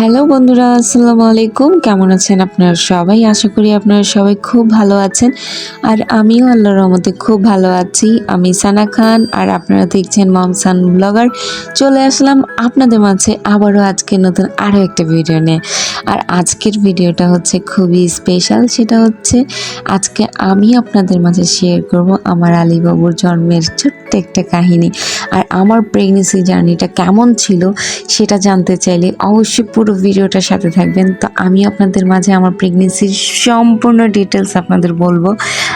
Hello বন্ধুরা, আসসালামু আলাইকুম। কেমন আছেন আপনারা সবাই? আশা করি আপনারা সবাই খুব ভালো আছেন। আর আমিও আল্লাহর রহমতে খুব ভালো আছি। আমি সানা খান আর আপনারা দেখছেন মমসান ব্লগার। চলে আসলাম আপনাদের মাঝে আবারও আজকে নতুন আরও একটা ভিডিও নিয়ে। আর আজকের ভিডিওটা হচ্ছে খুবই স্পেশাল সেটা হচ্ছে আজকে আমি আপনাদের মাঝে শেয়ার করব আমার আলীবাবুর জন্মের ছোট্ট একটা কাহিনী। আর আমার প্রেগনেন্সি জার্নিটা কেমন ছিল, সেটা জানতে চাইলে অবশ্যই পুরো ভিডিওটার সাথে থাকবেন। তো আমি আপনাদের মাঝে আমার প্রেগনেন্সির সম্পূর্ণ ডিটেলস আপনাদের বলব।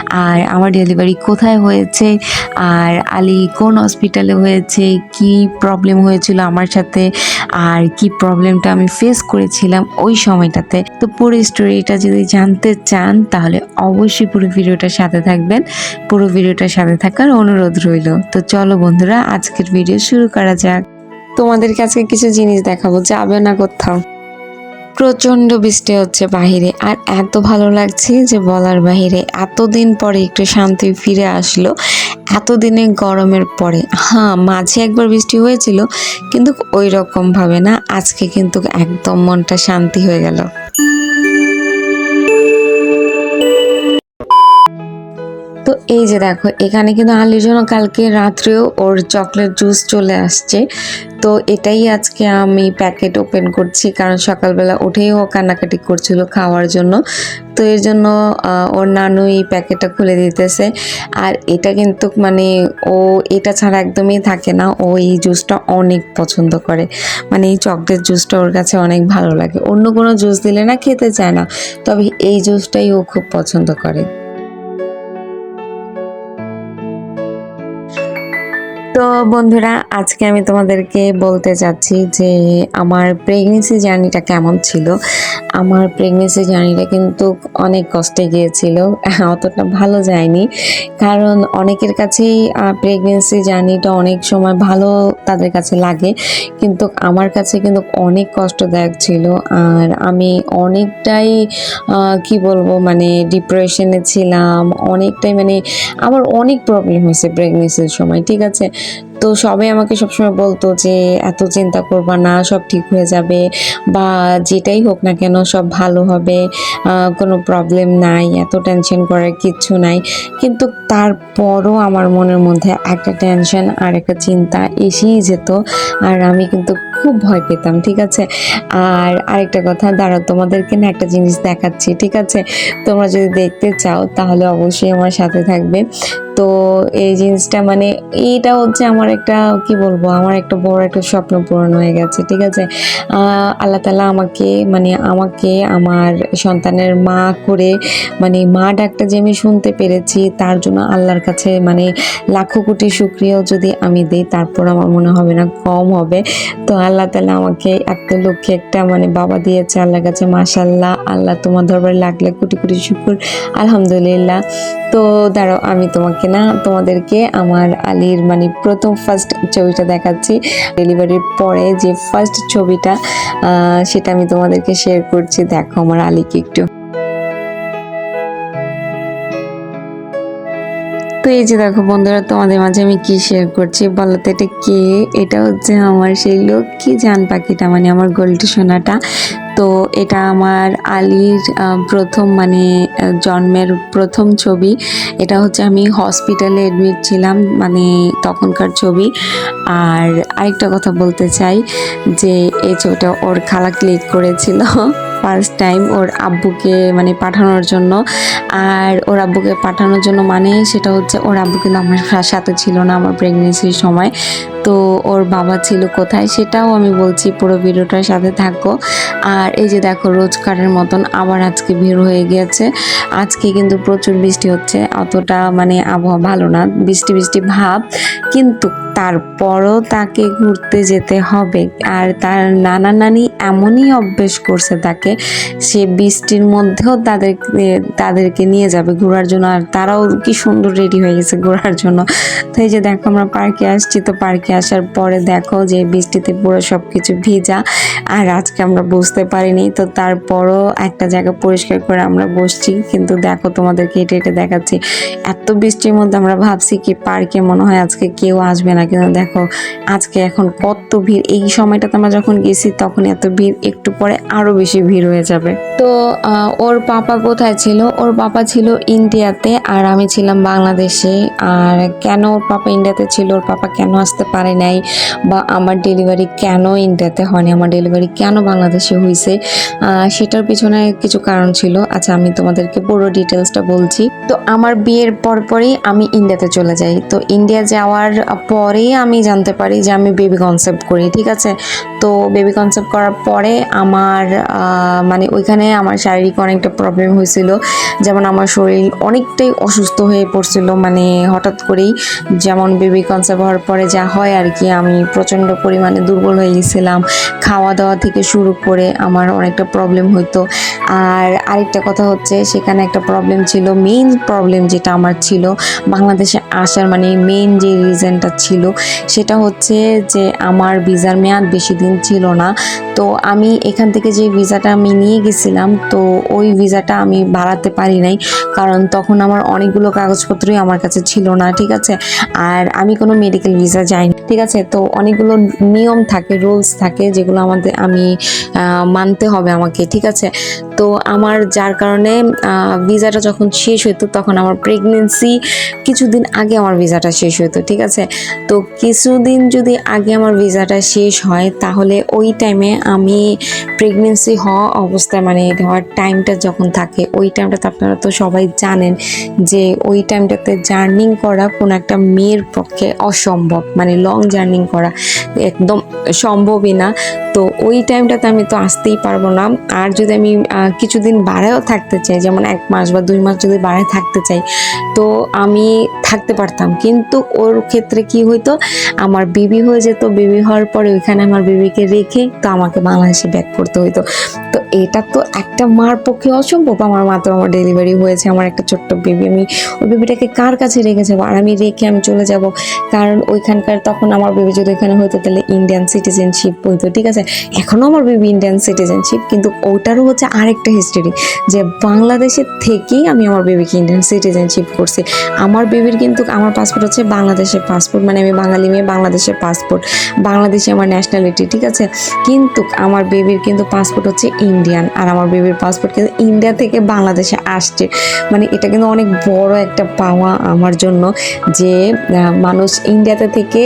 আর আমার ডেলিভারি কোথায় হয়েছে? আর আলী কোন হসপিটালে হয়েছে? কি প্রবলেম হয়েছিল আমার সাথে? আর কি প্রবলেমটা আমি ফেস করেছিলাম ওই সময়টাতে? তো পুরো স্টোরিটা যদি জানতে চান, তাহলে অবশ্যই পুরো ভিডিওটার সাথে থাকবেন। পুরো ভিডিওটার সাথে থাকার অনুরোধ রইল। তো চলো বন্ধুরা, আজকের ভিডিও শুরু করা যাক। তোমাদেরকে আজকে কিছু জিনিস দেখাবো যাবে না কোথাও। প্রচণ্ড বৃষ্টি হচ্ছে বাহিরে, আর এত ভালো লাগছে যে বলার বাহিরে, এতদিন পরে একটু শান্তি ফিরে আসলো, এতদিনে গরমের পরে। হ্যাঁ মাঝে একবার বৃষ্টি হয়েছিল, কিন্তু ওই রকমভাবে না, আজকে কিন্তু একদম মনটা শান্তি হয়ে গেল। তো এই যে দেখো, এখানে কিন্তু আলির জন্য কালকে রাত্রেও ওর চকলেট জুস চলে আসছে। তো এটাই আজকে আমি প্যাকেট ওপেন করছি, কারণ সকালবেলা উঠেই ও কান্নাকাটি করছিল খাওয়ার জন্য। তো এর জন্য ওর নানু এই প্যাকেটটা খুলে দিতেছে। আর এটা কিন্তু মানে ও, এটা ছাড়া একদমই থাকে না। ও এই জুসটা অনেক পছন্দ করে। মানে এই চকলেট জুসটা ওর কাছে অনেক ভালো লাগে। অন্য কোনো জুস দিলে না খেতে চায় না। তবে এই জুসটাই ও খুব পছন্দ করে। তো বন্ধুরা, আজকে আমি তোমাদেরকে বলতে চাচ্ছি যে আমার প্রেগনেন্সি জার্নিটা কেমন ছিল। আমার প্রেগনেন্সি জার্নিটা কিন্তু অনেক কষ্টে গিয়েছিল, অতটা ভালো যায়নি। কারণ অনেকের কাছেই প্রেগনেন্সি জার্নিটা অনেক সময় ভালো তাদের কাছে লাগে, কিন্তু আমার কাছে কিন্তু অনেক কষ্টদায়ক ছিল। আর আমি অনেকটাই কি বলব মানে ডিপ্রেশনে ছিলাম, অনেকটাই মানে আমার অনেক প্রবলেম হয়েছে প্রেগনেন্সির সময়, ঠিক আছে? তো সবাই আমাকে সবসময় বলতো যে, এত চিন্তা করবা না, সব ঠিক হয়ে যাবে বা যেটাই হোক না কেন সব ভালো হবে কোনো প্রবলেম নাই, এত টেনশন করার কিচ্ছু নাই। কিন্তু তারপরও আমার মনের মধ্যে একটা টেনশন আর একটা চিন্তা এসেই যেত আর আমি কিন্তু খুব ভয় পেতাম, ঠিক আছে? আর আরেকটা কথা, দাঁড়াও, তোমাদেরকে না একটা জিনিস দেখাচ্ছি, ঠিক আছে? তোমরা যদি দেখতে চাও তাহলে অবশ্যই আমার সাথে থাকবে। তো এই জিনিসটা মানে এইটা হচ্ছে আমার একটা, কি বলব, আমার একটা বড় একটা স্বপ্ন পূরণ হয়ে গেছে, ঠিক আছে? আল্লাহ তালা আমাকে মানে আমাকে, আমার সন্তানের মা করে মানে মা ডাকটা যে আমি শুনতে পেরেছি, তার জন্য আল্লাহর কাছে মানে লাখো কোটি শুক্রিয়াও যদি আমি দিই, তারপর আমার মনে হবে না কম হবে। তো আল্লাহ তালা আমাকে একটা লক্ষ্যে একটা মানে বাবা দিয়েছে আল্লাহর কাছে মাশাল্লাহ আল্লাহ তোমার দরবারে লাগলে কোটি কোটি শুকুর, আলহামদুলিল্লাহ। তো দাঁড়াও, আমি তোমাকে না তোমাদেরকে আমার আলীর মানে প্রথম ফার্স্ট ছবিটা দেখাচ্ছি। ডেলিভারির পরে যে ফার্স্ট ছবিটা সেটা আমি তোমাদেরকে শেয়ার করছি। দেখো আমার আলীকে একটু। তো এই যে দেখো বন্ধুরা, তোমাদের মাঝে আমি কি শেয়ার করছি বলো তো, এটা কে? এটা হচ্ছে আমার সেই লক্ষ্মী জান পাখিটা মানে আমার গোল্ডি সোনাটা। তো এটা আমার আলীর প্রথম মানে জন্মের প্রথম ছবি। এটা হচ্ছে আমি হসপিটালে অ্যাডমিট ছিলাম মানে তখনকার ছবি। আর আরেকটা কথা বলতে চাই যে, এই ছবিটা ওর খালা ক্লিক করেছিল। ফার্স্ট টাইম ওর আব্বুকে মানে পাঠানোর জন্য। আর ওর আব্বুকে পাঠানোর জন্য মানে সেটা হচ্ছে ওর আব্বু কিন্তু আমার সাথে ছিল না আমার প্রেগনেন্সির সময়। তো ওর বাবা ছিল কোথায় সেটাও আমি বলছি পুরো ভিডিওটার সাথে থাকো। আর এই যে দেখো, রোজকারের মতন আবার আজকে ভিড় হয়ে গিয়েছে। আজকে কিন্তু প্রচুর বৃষ্টি হচ্ছে, অতটা মানে আবহাওয়া ভালো না, বৃষ্টি বৃষ্টি ভাব। কিন্তু তারপরও তাকে ঘুরতে যেতে হবে। আর তার নানা নানি এমনই অভ্যেস করছে তাকে, সে বৃষ্টির মধ্যেও তাদের তাদেরকে নিয়ে যাবে ঘোরার জন্য। আর তারাও কি সুন্দর রেডি হয়ে গেছে ঘোরার জন্য। তো এই যে দেখো, আমরা পার্কে আসছি, তো পার্কে আসার পরে দেখো যে বৃষ্টিতে পুরো সব কিছু ভিজা, আর আজকে আমরা বুঝতে পারিনি। তো তারপরও একটা জায়গা পরিষ্কার করে আমরা বসছি। কিন্তু দেখো তোমাদেরকে এটা এটা দেখাচ্ছি। এত বৃষ্টির মধ্যে আমরা ভাবছি কি পার্কে মনে হয় আজকে কেউ আসবে না। কিন্তু দেখো আজকে এখন কত ভিড়। এই সময়টাতে আমরা যখন গেছি তখন এত ভিড়, একটু পরে আরও বেশি ভিড় হয়ে যাবে। তো ওর পাপা কোথায় ছিল? ওর পাপা ছিল ইন্ডিয়াতে, আর আমি ছিলাম বাংলাদেশে। আর কেন ওর পাপা ইন্ডিয়াতে ছিল? ওর পাপা কেন আসতে পারে নাই বা আমার ডেলিভারি কেন ইন্ডিয়াতে হয়নি? আমার ডেলিভারি কেন বাংলাদেশে হয়েছে সেটার পিছনে কিছু কারণ ছিল। আচ্ছা আমি তোমাদেরকে পুরো ডিটেলসটা বলছি। তো আমার বিয়ের পরপরই আমি ইন্ডিয়াতে চলে যাই। তো ইন্ডিয়া যাওয়ার পরেই আমি জানতে পারি যে আমি বেবি কনসেপ্ট করি, ঠিক আছে? তো বেবি কনসেপ্ট করার পরে আমার মানে ওইখানে আমার শারীরিক অনেকটা প্রবলেম হয়েছিল যেমন আমার শরীর অনেকটাই অসুস্থ হয়ে পড়ছিল। মানে হঠাৎ করেই যেমন বেবি কনসেপ্ট হওয়ার পরে যা হয় আর কি আমি প্রচণ্ড পরিমাণে দুর্বল হয়ে গেছিলাম। খাওয়া দাওয়া থেকে শুরু করে আমার অনেকটা প্রবলেম হইতো। আর আরেকটা কথা হচ্ছে, সেখানে একটা প্রবলেম ছিল মেইন প্রবলেম যেটা আমার ছিল, বাংলাদেশে আসার মানে মেইন যে রিজনটা ছিল, সেটা হচ্ছে যে আমার ভিসার মেয়াদ বেশি দিন ছিল না। তো আমি এখান থেকে যে ভিসাটা আমি নিয়ে গেছিলাম, তো ওই ভিসাটা আমি বাড়াতে পারি নাই, কারণ তখন আমার অনেকগুলো কাগজপত্রই আমার কাছে ছিল না, ঠিক আছে? আর আমি কোনো মেডিকেল ভিসা যাইনি। ঠিক আছে? তো অনেকগুলো নিয়ম থাকে রুলস থাকে যেগুলো আমাদের, আমি মানতে হবে আমাকে, ঠিক আছে? তো আমার যার কারণে ভিসাটা যখন শেষ হতো তখন আমার প্রেগনেন্সি কিছুদিন আগে আমার ভিসাটা শেষ হতো ঠিক আছে? তো কিছুদিন যদি আগে আমার ভিসাটা শেষ হয় তাহলে ওই টাইমে আমি প্রেগনেন্সি হওয়া অবস্থায় মানে হওয়ার টাইমটা যখন থাকে, ওই টাইমটাতে আপনারা তো সবাই জানেন যে ওই টাইমটাতে জার্নিং করা কোনো একটা মেয়ের পক্ষে অসম্ভব মানে লং জার্নিং করা একদম সম্ভবই না। তো ওই টাইমটাতে আমি তো আসতেই পারব না। আর যদি আমি কিছুদিন বাড়ায়ও থাকতে চাই, যেমন এক মাস বা দুই মাস যদি বাড়ায় থাকতে চাই, তো আমি থাকতে পারতাম। কিন্তু ওর ক্ষেত্রে কি হইতো, আমার বেবি হয়ে যেত, বেবি হওয়ার পরে ওইখানে আমার বেবিকে রেখে তো আমাকে বাংলাদেশে ব্যাক করতে হইতো। তো এটা তো একটা মার পক্ষে অসম্ভব। আমার মাত্র আমার ডেলিভারি হয়েছে, আমার একটা ছোট্ট বেবি। আমি, ওই বেবিটাকে কার কাছে রেখে যাব আর আমি রেখে আমি চলে যাব। কারণ ওইখানকার তখন আমার বেবি যদি এখানে হতো তাহলে ইন্ডিয়ান সিটিজেনশিপ হইতো, ঠিক আছে? এখনও আমার বেবি ইন্ডিয়ান সিটিজেনশিপ কিন্তু ওটারও হচ্ছে আরেকটা হিস্টোরি যে বাংলাদেশের থেকেই আমি আমার বেবিকে ইন্ডিয়ান সিটিজেনশিপ করছি। আমার বেবির কিন্তু আমার পাসপোর্ট হচ্ছে বাংলাদেশের পাসপোর্ট মানে আমি বাঙালি মেয়ে, বাংলাদেশের পাসপোর্ট বাংলাদেশে আমার ন্যাশনালিটি ঠিক আছে? কিন্তু আমার বেবির কিন্তু পাসপোর্ট হচ্ছে ইন্ডিয়ান আর আমার বেবির পাসপোর্ট কিন্তু ইন্ডিয়া থেকে বাংলাদেশে আসছে। মানে এটা কিন্তু অনেক বড় একটা পাওয়া আমার জন্য যে মানুষ ইন্ডিয়াতে থেকে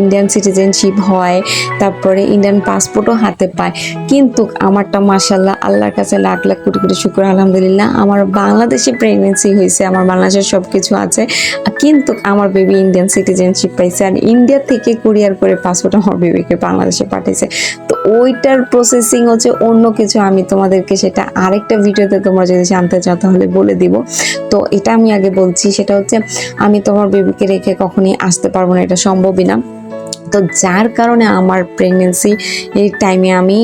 ইন্ডিয়ান সিটিজেনশিপ হয়, তারপরে ইন্ডিয়ান পাসপোর্টও হাতে পায়। কিন্তু আমারটা মাসাল্লাহ আল্লাহর কাছে লাখ লাখ কোটি কোটি শুক্র, আলহামদুলিল্লাহ। আমার বাংলাদেশে প্রেগনেন্সি হয়েছে, আমার বাংলাদেশের সব কিছু আছে। কিন্তু আমার বেবি ইন্ডিয়ান সিটিজেনশিপ পাইছে আর ইন্ডিয়া থেকে কুরিয়ার করে পাসপোর্ট আমার বেবিকে বাংলাদেশে পাঠিয়েছে তো ওইটার প্রসেসিং হচ্ছে অন্য কিছু। আমি তোমাদেরকে সেটা আরেকটা ভিডিওতে তোমরা যদি জানতে চাও তাহলে বলে দিব। তো এটা আমি আগে বলছি, সেটা হচ্ছে আমি তোমার বেবিকে রেখে কখনই আসতে পারব না, এটা সম্ভবই না। তো যার কারণে আমার প্রেগনেন্সি এই টাইমে আমি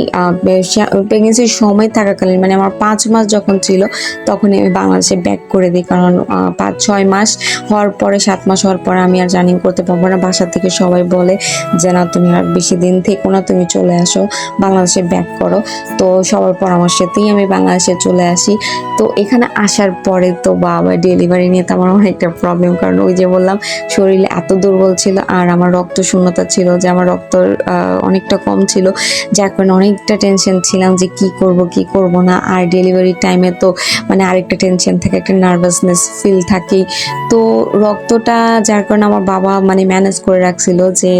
প্রেগনেন্সির সময় থাকাকালীন মানে আমার পাঁচ মাস যখন ছিল, তখনই আমি বাংলাদেশে ব্যাক করে দিই। কারণ পাঁচ, ছয় মাস হওয়ার পরে, সাত মাস হওয়ার পরে আমি আর জার্নি করতে পারব না। বাসা থেকে সবাই বলে যে, না, তুমি আর বেশি দিন থেকো না, তুমি চলে আসো, বাংলাদেশে ব্যাক করো। তো সবার পরামর্শেতেই আমি বাংলাদেশে চলে আসি। তো এখানে আসার পরে তো বাবা ডেলিভারি নিয়ে তো আমার অনেকটা প্রবলেম কারণ ওই যে বললাম, শরীর এত দুর্বল ছিল, আর আমার রক্ত শূন্যতা ছিল যে আমার রক্ত অনেকটা কম ছিল। যার কারণে অনেকটা টেনশন ছিলাম যে কি করব কি করব না। আর ডেলিভারি টাইমে তো মানে আরেকটা টেনশন থাকে, একটা নার্ভাসনেস ফিল থাকেই তো রক্তটা যার কারণে আমার বাবা মানে ম্যানেজ করে রাখছিল যে,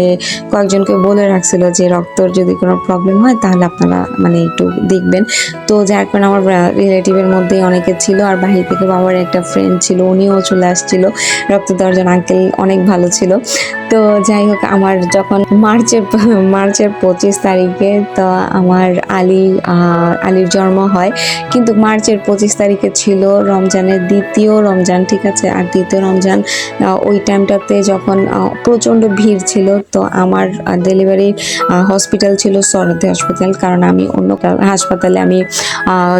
কয়েকজনকে বলে রাখছিল যে রক্তর যদি কোনো প্রবলেম হয় তাহলে আপনারা মানে একটু দেখবেন। তো যার কারণে আমার রিলেটিভের মধ্যেই অনেকে ছিল আর বাহির থেকে বাবার একটা ফ্রেন্ড ছিল, উনিও চলে আসছিল। রক্ত দেওয়ার জন্য আঙ্কেল অনেক ভালো ছিল। তো যাই হোক, আমার যখন মার্চের মার্চের পঁচিশ তারিখে তো আমার আলী আলীর জন্ম হয়। কিন্তু মার্চের পঁচিশ তারিখে ছিল রমজানের দ্বিতীয় রমজান, ঠিক আছে? আর দ্বিতীয় রমজান ওই টাইমটাতে যখন প্রচণ্ড ভিড় ছিল, তো আমার ডেলিভারি হসপিটাল ছিল সরদি হাসপাতাল কারণ আমি অন্য হাসপাতালে আমি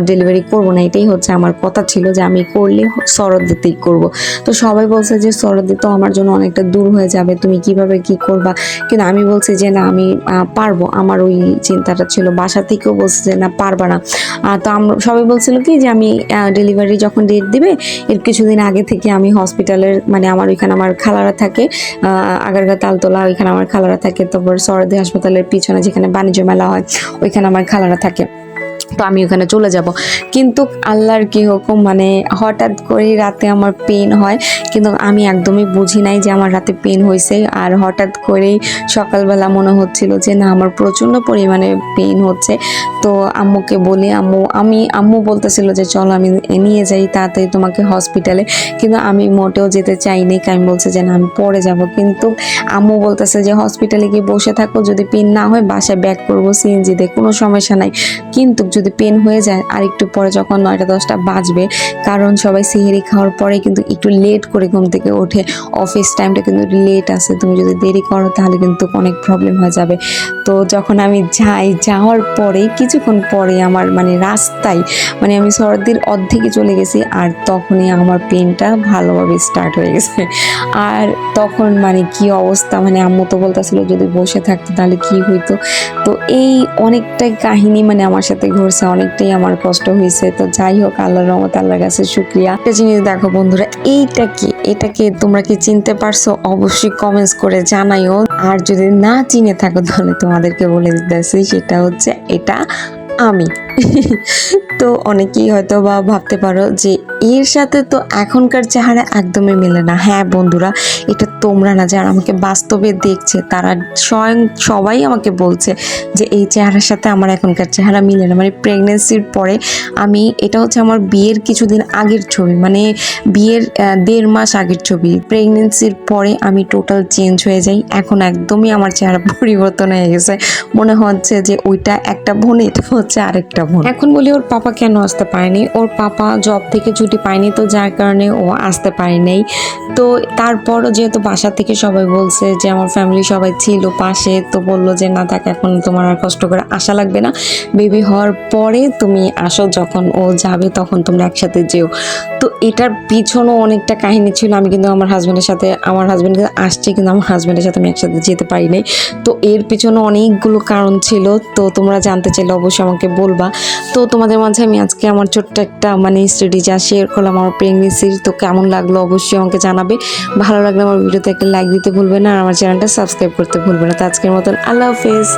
ডেলিভারি করব না। এটাই হচ্ছে আমার কথা ছিল যে আমি করলে সরদিতেই করব। তো সবাই বলছে যে সরদি তো আমার জন্য অনেকটা দূর হয়ে যাবে। তুমি কীভাবে কি করবা? কিন্তু আমি বলছি যে না, আমি পারব। আমার ওই চিন্তাটা ছিল। বাসা থেকেও বলছে যে না, পারবা না। তো আমরা সবাই বলছিল কি যে আমি ডেলিভারি যখন ডেট দিবে, এর কিছুদিন আগে থেকে আমি হসপিটালের মানে আমার ওইখানে আমার খালারা থাকে আগারগা, তালতলা, ওইখানে আমার খালারা থাকে। তারপর সরদি হাসপাতালের পিছনে যেখানে বাণিজ্য মেলা হয়, ওইখানে আমার খালারা থাকে। তো আমি ওখানে চলে যাব। কিন্তু আল্লাহর কি হুকুম? মানে হঠাৎ করে রাতে আমার পেন হয়, কিন্তু আমি একদমই বুঝি নাই যে আমার রাতে পেন হয়েছে আর হঠাৎ করেই সকালবেলা মনে হচ্ছিল যে না, আমার প্রচণ্ড পরিমাণে পেন হচ্ছে। তো আম্মুকে বলি, আম্মু, আমি, আম্মু বলতেছিল যে চলো আমি নিয়ে যাই তাড়াতাড়ি তোমাকে হসপিটালে কিন্তু আমি মোটেও যেতে চাইনি আমি বলছে যে না, আমি পরে যাব। কিন্তু আম্মু বলতেছে যে হসপিটালে গিয়ে বসে থাকো, যদি পেন না হয় বাসায় ব্যাক করব সিএনজি দিয়ে কোনো সমস্যা নাই। কিন্তু যদি পেন হয়ে যায় আর একটু পরে যখন নয়টা দশটা বাজবে, কারণ সবাই সিহেরি খাওয়ার পরে কিন্তু একটু লেট করে ঘুম থেকে ওঠে। অফিস টাইমটা কিন্তু লেট আছে। তুমি যদি দেরি করো, তাহলে কিন্তু অনেক প্রবলেম হয়ে যাবে। তো যখন আমি যাই, যাওয়ার পরে কিছুক্ষণ পরে আমার মানে রাস্তায় মানে আমি সর্দির অর্ধেকে চলে গেছি, আর তখনই আমার পেনটা ভালোভাবে স্টার্ট হয়ে গেছে। আর তখন মানে কি অবস্থা? মানে আম্মু তো বলতেছিল, যদি বসে থাকতো তাহলে কি হইতো? তো এই অনেকটাই কাহিনী মানে আমার সাথে ঘুরছে অনেকটাই আমার কষ্ট হয়েছে। তো যাই হোক আল্লাহ রহমত আল্লাহর কাছে শুক্রিয়া। একটা জিনিস দেখো বন্ধুরা, এইটা কি? এটাকে তোমরা কি চিনতে পারছ? অবশ্যই কমেন্টস করে জানাইও। আর যদি না চিনে থাকো, তাহলে তোমাদেরকে বলে দিতেছি, সেটা হচ্ছে এটা আমি। তো অনেকেই হয়তো বা ভাবতে পারো যে এর সাথে তো এখনকার চেহারা একদমই মেলে না। হ্যাঁ বন্ধুরা, এটা তোমরা না যারা আমাকে বাস্তবে দেখছে, তারা স্বয়ং সবাই আমাকে বলছে যে এই চেহারার সাথে আমার এখনকার চেহারা মিলে না। মানে প্রেগনেন্সির পরে আমি, এটা হচ্ছে আমার বিয়ের কিছুদিন আগের ছবি মানে বিয়ের দেড় মাস আগের ছবি। প্রেগনেন্সির পরে আমি টোটাল চেঞ্জ হয়ে যাই, এখন একদমই আমার চেহারা পরিবর্তন হয়ে গেছে। মনে হচ্ছে যে ওইটা একটা বোনের এটা হচ্ছে আরেকটা বোন। এখন বলি ওর পাপা কেন আসতে পারেনি? ওর পাপা জব থেকে ছুটি পায়নি তো, যার কারণে ও আসতে পারে নাই তো তারপরও যেহেতু বাসা থেকে সবাই বলছে যে আমার ফ্যামিলি সবাই ছিল পাশে, তো বলল যে না থাক, এখন তোমার আর কষ্ট করে আসা লাগবে না। বেবি হওয়ার পরে তুমি আসো, যখন ও যাবে তখন তোমরা একসাথে যেও। তো এটার পিছনেও অনেকটা কাহিনী ছিল। আমি কিন্তু আমার হাজব্যান্ডের সাথে, আমার হাজব্যান্ড কিন্তু আসছে, কিন্তু আমার হাজব্যান্ডের সাথে আমি একসাথে যেতে পারি নাই তো এর পিছনে অনেকগুলো কারণ ছিল। তো তোমরা জানতে চাইলে অবশ্যই আমাকে বলবা। তো তোমাদের মাঝে আমি আজকে আমার ছোট্ট একটা মানে স্টাডি যা শেয়ার করলাম আমার প্রেগনেন্সির তো কেমন লাগল অবশ্যই আমাকে জানাবে। ভালো লাগলে আমার ভিডিওতে একটা লাইক দিতে ভুলবে না আর আমার চ্যানেলটা সাবস্ক্রাইব করতে ভুলবে না। তো আজকের মতন আল্লাহ হাফেজ।